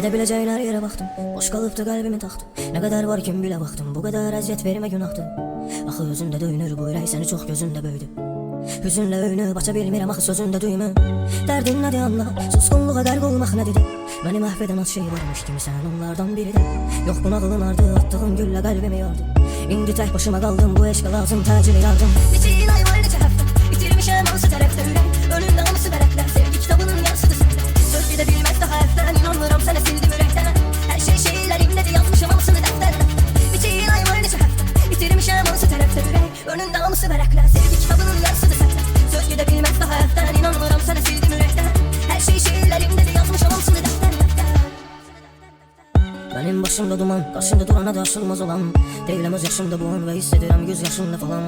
Gedebileceğin yere baktım. Boş kalıptı kalbimi taktım. Ne kadar var kim bile baktım. Bu kadar eziyet verme günahtı. Axı özündə döyünür bu ürək səni çox gözündə böyüdü Hüzünlə öyünüb aça bilmirəm axı sözündə düymü Dərdin nədir anla Susqunluğa qərq olmaq nədir Məni məhv edən az şey varmış kimi sən onlardan biri də Yox buna qılınardı attığın güllə qəlbimi yardı İndi tək başıma qaldım bu eşqə lazım təcili yardım. İl ay var neçə həftə Bitirmişəm hansı tərəfdə tərəfdə ürək Önündə Benim başımda duman, karşımda durana da aşılmaz olan. Değilim öz yaşımda bu an ve hissediyorum göz yaşımda falan.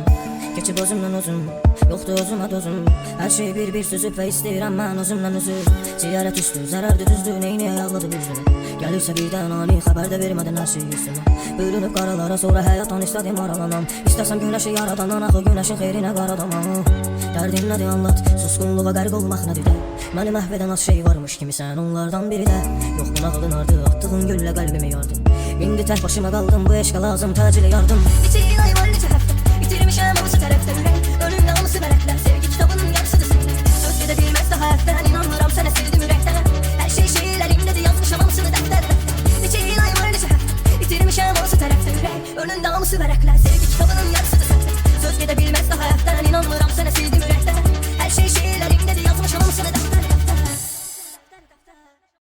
Geçip özümden özüm, yoktu özüme dözüm. Her şeyi bir bir süzüp ve isteyirəm mən özümden üzüb Ziyaret üstü, zərərdi düzdü, neyini ayaqladı büzdü Gəlirsə birdən ani xəbər də vermədin hər şeyi üstümə Bölünüb qaralara sonra həyatdan istədim aralanam İstəsəm günəşi yaradanan axı günəşin xeyrinə qaradamam Derdin hadi anlat Suskunluğa qərq olmaq nədir də Məni məhvədən az şey varmış kimi sən onlardan biri də Yox bu nağılın ardı attığın güllə qəlbimi yardın. İndi tək başıma qaldım bu eşqə lazım təcili yardım. İçin ay var necə həftə Bitirmişəm hamısı tərəfdə ürək Önümdə hamısı mələklər Sevgi kitabının yarısıdır. Sən Söz gedə bilməz də həyatdən İnanmıram sənə sevdim ürəkdən Hər şey şeylərimdədir yazmışam hamısını dəftərdə İçin ay var necə həftə Bitirmişəm hamısı tərəfdə ürək Önümdə hamısı mələklər Sevgi kitabının yarısıdır. Sən Söz gedə bilməz